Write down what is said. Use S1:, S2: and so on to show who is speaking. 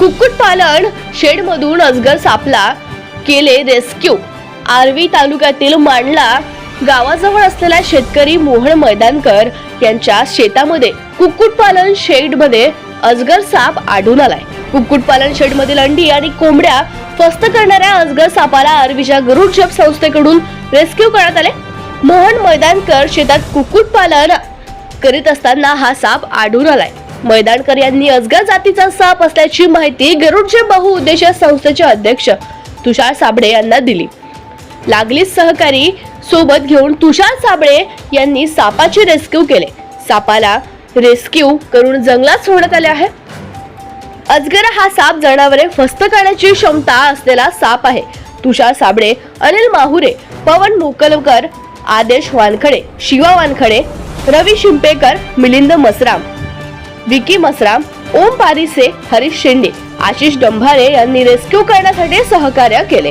S1: कुक्कुटपालन शेडमधून अजगर सापला. केले रेस्क्यू. आर्वी तालुक्यातील मांडला गावाजवळ असलेला शेतकरी मोहन मैदानकर यांच्या शेतामध्ये कुक्कुटपालन शेडमध्ये अजगर साप आढळून आलाय. कुक्कुटपालन शेडमधील अंडी आणि कोंबड्या फस्त करणाऱ्या अजगर सापाला आर्वीच्या गरुड जप संस्थेकडून रेस्क्यू करण्यात आले. मोहन मैदानकर शेतात कुक्कुटपालन करीत असताना हा साप आढळून आलाय. मैदानकर यांनी अजगर जातीचा साप असल्याची माहिती गरुडचे बहुउद्देशीय संस्थेचे अध्यक्ष तुषार साबळे यांना दिली. लागलीच सहकारी सोबत घेऊन तुषार साबळे यांनी सापाची रेस्क्यू केले. सापाला रेस्क्यू करून जंगलात सोडण्यात आले आहे. अजगर हा साप जनावरे फस्त करण्याची क्षमता असलेला साप आहे. तुषार साबळे अनिल माहुरे पवन मोकलकर आदेश वानखडे शिवा वानखडे रवी शिंपेकर मिलिंद मसराम विकी मसराम ओम पारिसे हरीश शिंदे आशिष डंभारे यांनी रेस्क्यू करण्यासाठी सहकार्य केले.